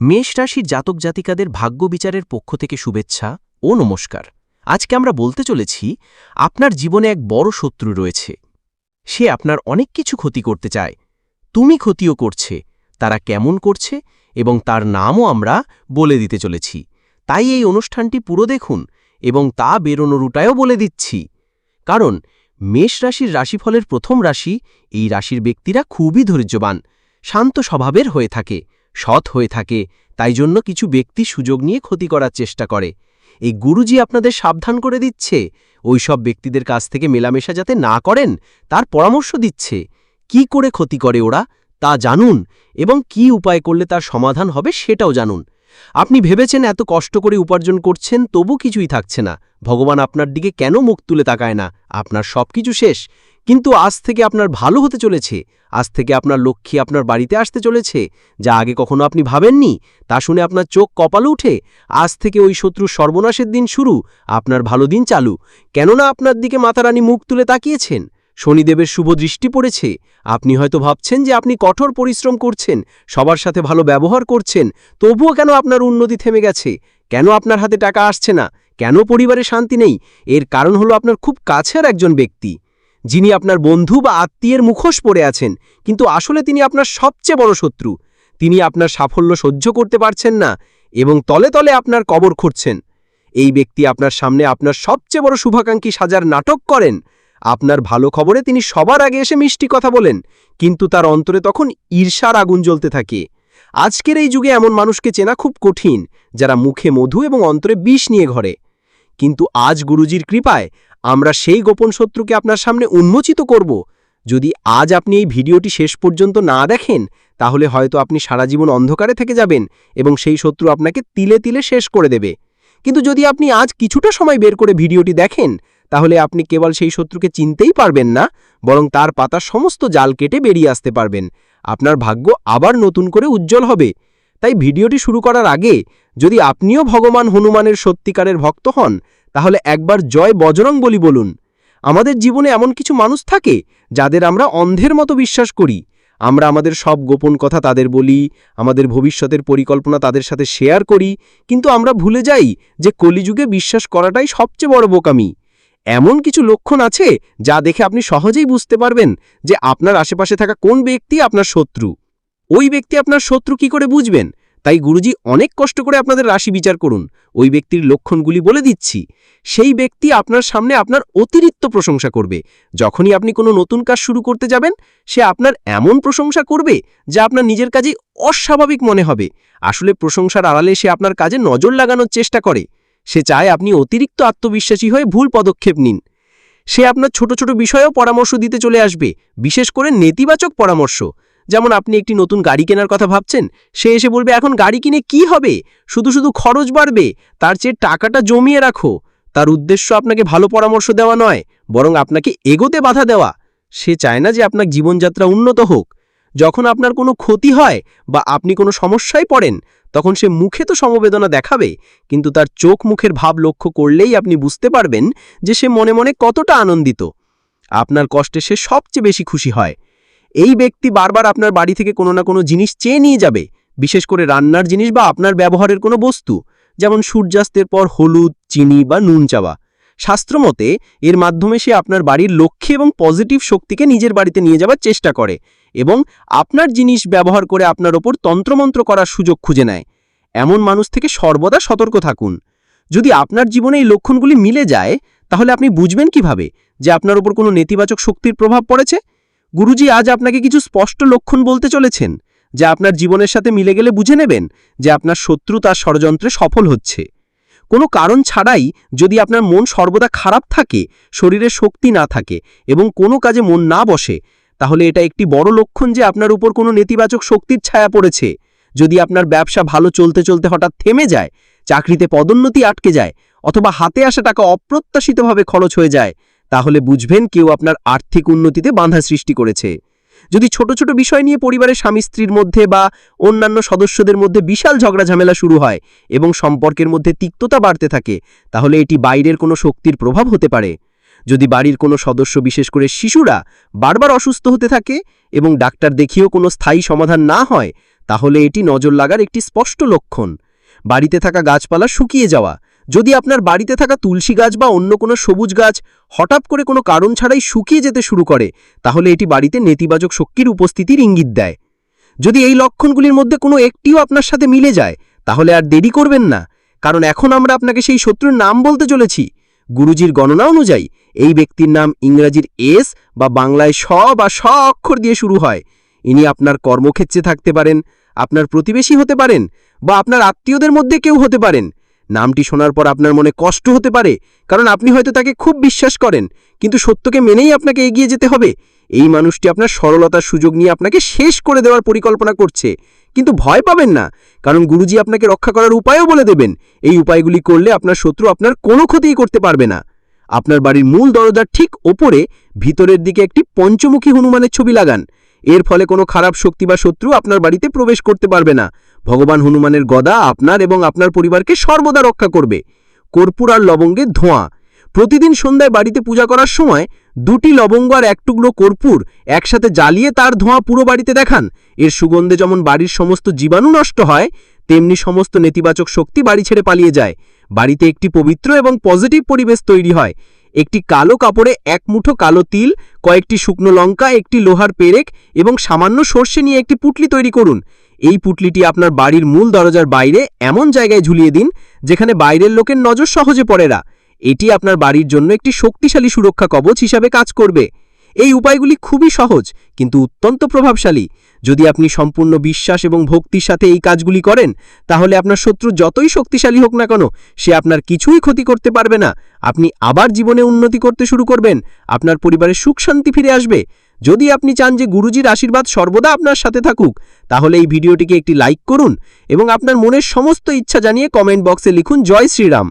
মেষ রাশির জাতক জাতিকাদের ভাগ্য বিচারের পক্ষ থেকে শুভেচ্ছা ও নমস্কার। আজকে আমরা বলতে চলেছি, আপনার জীবনে এক বড় শত্রু রয়েছে। সে আপনার অনেক কিছু ক্ষতি করতে চায়। তুমি ক্ষতিও করছে, তারা কেমন করছে এবং তার নামও আমরা বলে দিতে চলেছি। তাই এই অনুষ্ঠানটি পুরো দেখুন এবং তা বেরোনোর উটায়ও বলে দিচ্ছি। কারণ মেষ রাশির রাশিফলের প্রথম রাশি এই রাশির ব্যক্তিরা খুবই ধৈর্যবান, শান্ত স্বভাবের হয়ে থাকে। সৎ হয়ে থাকে, তাই জন্য কিছু ব্যক্তি সুযোগ নিয়ে ক্ষতি করার চেষ্টা করে। এই গুরুজি আপনাদের সাবধান করে দিচ্ছে। ওই সব ব্যক্তিদের কাছ থেকে মেলামেশা যাতে না করেন, তার পরামর্শ দিচ্ছে। কি করে ক্ষতি করে ওরা, তা জানুন এবং কি উপায় করলে তার সমাধান হবে সেটাও জানুন। আপনি ভেবেছেন এত কষ্ট করে উপার্জন করছেন, তবু কিছুই থাকছে না। ভগবান আপনার দিকে কেন মুখ তুলে তাকায় না? আপনার সব কিছু শেষ। কিন্তু আজ থেকে আপনার ভালো হতে চলেছে। আজ থেকে আপনার লক্ষ্মী আপনার বাড়িতে আসতে চলেছে। যা আগে কখনো আপনি ভাবেননি, তা শুনে আপনার চোখ কপাল উঠে, আজ থেকে ওই শত্রুর সর্বনাশের দিন শুরু, আপনার ভালো দিন চালু। কেননা আপনার দিকে মাতারানী মুখ তুলে তাকিয়েছেন। শনিদেবের শুভ দৃষ্টি পড়েছে। আপনি হয়তো ভাবছেন যে আপনি কঠোর পরিশ্রম করছেন, সবার সাথে ভালো ব্যবহার করছেন, তবুও কেন আপনার উন্নতি থেমে গেছে? কেন আপনার হাতে টাকা আসছে না? কেন পরিবারে শান্তি নেই? এর কারণ হলো আপনার খুব কাছের একজন ব্যক্তি। যিনি আপনার বন্ধু বা আত্মীয়ের মুখোশ পড়ে আছেন, কিন্তু আসলে তিনি আপনার সবচেয়ে বড় শত্রু। তিনি আপনার সাফল্য সহ্য করতে পারছেন না এবং তলে তলে আপনার কবর খুঁড়ছেন। এই ব্যক্তি আপনার সামনে আপনার সবচেয়ে বড় শুভাকাঙ্ক্ষী সাজার নাটক করেন। আপনার ভালো খবরে তিনি সবার আগে এসে মিষ্টি কথা বলেন, কিন্তু তার অন্তরে তখন ঈর্ষার আগুন জ্বলতে থাকে। আজকের এই যুগে এমন মানুষকে চেনা খুব কঠিন, যারা মুখে মধু এবং অন্তরে বিষ নিয়ে ঘরে। কিন্তু আজ গুরুজির কৃপায় আমরা সেই গোপন শত্রুকে আপনার সামনে উন্মোচিত করব। যদি আজ আপনি এই ভিডিওটি শেষ পর্যন্ত না দেখেন, তাহলে হয়তো আপনি সারা জীবন অন্ধকারে থেকে যাবেন এবং সেই শত্রু আপনাকে তিলে তিলে শেষ করে দেবে। কিন্তু যদি আপনি আজ কিছুটা সময় বের করে ভিডিওটি দেখেন, তাহলে আপনি কেবল সেই শত্রুকে চিনতেই পারবেন না, বরং তার পাতা সমস্ত জাল কেটে বেরিয়ে আসতে পারবেন। আপনার ভাগ্য আবার নতুন করে উজ্জ্বল হবে। তাই ভিডিওটি শুরু করার আগে, যদি আপনিও ভগবান হনুমানের সত্যিকারের ভক্ত হন তাহলে একবার জয় বজরং বলি বলুন। আমাদের জীবনে এমন কিছু মানুষ থাকে যাদের আমরা অন্ধের মতো বিশ্বাস করি। আমরা আমাদের সব গোপন কথা তাদের বলি, আমাদের ভবিষ্যতের পরিকল্পনা তাদের সাথে শেয়ার করি, কিন্তু আমরা ভুলে যাই যে কলিযুগে বিশ্বাস করাটাই সবচেয়ে বড় বোকামি। এমন কিছু লক্ষণ আছে যা দেখে আপনি সহজেই বুঝতে পারবেন যে আপনার আশেপাশে থাকা কোন ব্যক্তি আপনার শত্রু। ওই ব্যক্তি আপনার শত্রু কি করে বুঝবেন? তাই গুরুজি অনেক কষ্ট করে আপনাদের রাশি বিচার করুন। ওই ব্যক্তির লক্ষণগুলি বলে দিচ্ছি। সেই ব্যক্তি আপনার সামনে আপনার অতিরিক্ত প্রশংসা করবে। যখনই আপনি কোনো নতুন কাজ শুরু করতে যাবেন, সে আপনার এমন প্রশংসা করবে যা আপনার নিজের কাজে অস্বাভাবিক মনে হবে। আসলে প্রশংসার আড়ালে সে আপনার কাজে নজর লাগানোর চেষ্টা করে। সে চায় আপনি অতিরিক্ত আত্মবিশ্বাসী হয়ে ভুল পদক্ষেপ নিন। সে আপনার ছোট ছোট বিষয়েও পরামর্শ দিতে চলে আসবে, বিশেষ করে নেতিবাচক পরামর্শ। যেমন আপনি একটি নতুন গাড়ি কেনার কথা ভাবছেন, সে এসে বলবে, এখন গাড়ি কিনে কি হবে? শুধু শুধু খরচ বাড়বে। তার চেয়ে টাকাটা জমিয়ে রাখো। তার উদ্দেশ্য আপনাকে ভালো পরামর্শ দেওয়া নয়, বরং আপনাকে এগোতে বাধা দেওয়া। সে চায় না যে আপনার জীবনযাত্রা উন্নত হোক। যখন আপনার কোনো ক্ষতি হয় বা আপনি কোনো সমস্যায় পড়েন, তখন সে মুখে তো সমবেদনা দেখাবে, কিন্তু তার চোখ মুখের ভাব লক্ষ্য করলেই আপনি বুঝতে পারবেন যে সে মনে মনে কতটা আনন্দিত। আপনার কষ্টে সে সবচেয়ে বেশি খুশি হয়। এই ব্যক্তি বারবার আপনার বাড়ি থেকে কোনো না কোনো জিনিস চেয়ে নিয়ে যাবে, বিশেষ করে রান্নার জিনিস বা আপনার ব্যবহারের কোনো বস্তু, যেমন সূর্যাস্তের পর হলুদ, চিনি বা নুন চাওয়া। শাস্ত্রমতে, এর মাধ্যমে সে আপনার বাড়ির লক্ষ্যে এবং পজিটিভ শক্তিকে নিজের বাড়িতে নিয়ে যাওয়ার চেষ্টা করে এবং আপনার জিনিস ব্যবহার করে আপনার ওপর তন্ত্রমন্ত্র করার সুযোগ খুঁজে নেয়। এমন মানুষ থেকে সর্বদা সতর্ক থাকুন। যদি আপনার জীবনে এই লক্ষণগুলি মিলে যায়, তাহলে আপনি বুঝবেন কীভাবে যে আপনার ওপর কোনো নেতিবাচক শক্তির প্রভাব পড়েছে? গুরুজি আজ আপনাকে কিছু স্পষ্ট লক্ষণ বলতে চলেছেন, যা আপনার জীবনের সাথে মিলে গেলে বুঝে নেবেন যে আপনার শত্রু তার ষড়যন্ত্রে সফল হচ্ছে। কোনো কারণ ছাড়াই যদি আপনার মন সর্বদা খারাপ থাকে, শরীরে শক্তি না থাকে এবং কোনো কাজে মন না বসে, তাহলে এটা একটি বড় লক্ষণ যে আপনার উপর কোনো নেতিবাচক শক্তির ছায়া পড়েছে। যদি আপনার ব্যবসা ভালো চলতে চলতে হঠাৎ থেমে যায়, চাকরিতে পদোন্নতি আটকে যায়, অথবা হাতে আসা টাকা অপ্রত্যাশিতভাবে খরচ হয়ে যায় তাহলে বুঝবেন কেউ আপনার আর্থিক উন্নতিতে বাধা সৃষ্টি করেছে। যদি ছোট ছোট বিষয় নিয়ে পরিবারের স্বামী স্ত্রীর মধ্যে বা অন্যান্য সদস্যদের মধ্যে বিশাল ঝগড়া ঝামেলা শুরু হয় এবং সম্পর্কের মধ্যে তিক্ততা বাড়তে থাকে, তাহলে এটি বাইরের কোনো শক্তির প্রভাব হতে পারে। যদি বাড়ির কোনো সদস্য, বিশেষ করে শিশুরা, বারবার অসুস্থ হতে থাকে এবং ডাক্তার দেখিয়েও কোনো স্থায়ী সমাধান না হয়, তাহলে এটি নজর লাগার একটি স্পষ্ট লক্ষণ। বাড়িতে থাকা গাছপালা শুকিয়ে যাওয়া যদি আপনার বাড়িতে থাকা তুলসী গাছ বা অন্য কোনো সবুজ গাছ হঠাৎ করে কোনো কারণ ছাড়াই শুকিয়ে যেতে শুরু করে, তাহলে এটি বাড়িতে নেতিবাচক শক্তির উপস্থিতির ইঙ্গিত দেয়। যদি এই লক্ষণগুলির মধ্যে কোনো একটিও আপনার সাথে মিলে যায়, তাহলে আর দেরি করবেন না, কারণ এখন আমরা আপনাকে সেই শত্রুর নাম বলতে চলেছি। গুরুজির গণনা অনুযায়ী, এই ব্যক্তির নাম ইংরাজির এস বা বাংলায় স বা স অক্ষর দিয়ে শুরু হয়। ইনি আপনার কর্মক্ষেত্রে থাকতে পারেন, আপনার প্রতিবেশী হতে পারেন বা আপনার আত্মীয়দের মধ্যে কেউ হতে পারেন। নামটি শোনার পর আপনার মনে কষ্ট হতে পারে, কারণ আপনি হয়তো তাকে খুব বিশ্বাস করেন, কিন্তু সত্যকে মেনেই আপনাকে এগিয়ে যেতে হবে। এই মানুষটি আপনার সরলতার সুযোগ নিয়ে আপনাকে শেষ করে দেওয়ার পরিকল্পনা করছে। কিন্তু ভয় পাবেন না, কারণ গুরুজি আপনাকে রক্ষা করার উপায়ও বলে দেবেন। এই উপায়গুলি করলে আপনার শত্রু আপনার কোনো ক্ষতিই করতে পারবে না। আপনার বাড়ির মূল দরজার ঠিক ওপরে ভিতরের দিকে একটি পঞ্চমুখী হনুমানের ছবি লাগান। এর ফলে কোনো খারাপ শক্তি বা শত্রু আপনার বাড়িতে প্রবেশ করতে পারবে না। ভগবান হনুমানের গদা আপনার এবং আপনার পরিবারকে সর্বদা রক্ষা করবে। কর্পূর আর লবঙ্গের ধোঁয়া। প্রতিদিন সন্ধ্যায় বাড়িতে পূজা করার সময় দুটি লবঙ্গ আর এক টুকরো কর্পূর একসাথে জ্বালিয়ে তার ধোঁয়া পুরো বাড়িতে দেখান। এর সুগন্ধে যেমন বাড়ির সমস্ত জীবাণু নষ্ট হয়, তেমনি সমস্ত নেতিবাচক শক্তি বাড়ি ছেড়ে পালিয়ে যায়। বাড়িতে একটি পবিত্র এবং পজিটিভ পরিবেশ তৈরি হয়। একটি কালো কাপড়ে এক মুঠো কালো তিল, কয়েকটি শুকনো লঙ্কা, একটি লোহার পেরেক এবং সামান্য সর্ষে নিয়ে একটি পুটলি তৈরি করুন। এই পুটলিটি আপনার বাড়ির মূল দরজার বাইরে এমন জায়গায় ঝুলিয়ে দিন, যেখানে বাইরের লোকের নজর সহজে পড়ে না। এটি আপনার বাড়ির জন্য একটি শক্তিশালী সুরক্ষা কবচ হিসাবে কাজ করবে। এই উপায়গুলি খুবই সহজ, কিন্তু অত্যন্ত প্রভাবশালী। যদি আপনি সম্পূর্ণ বিশ্বাস এবং ভক্তির সাথে এই কাজগুলি করেন, তাহলে আপনার শত্রু যতই শক্তিশালী হোক না কেন, সে আপনার কিছুই ক্ষতি করতে পারবে না। আপনি আবার জীবনে উন্নতি করতে শুরু করবেন, আপনার পরিবারে সুখ শান্তি ফিরে আসবে। যদি আপনি চান যে গুরুজির আশীর্বাদ সর্বদা আপনার সাথে থাকুক, তাহলে এই ভিডিওটিকে একটি লাইক করুন এবং আপনার মনের সমস্ত ইচ্ছা জানিয়ে কমেন্ট বক্সে লিখুন, জয় শ্রীরাম।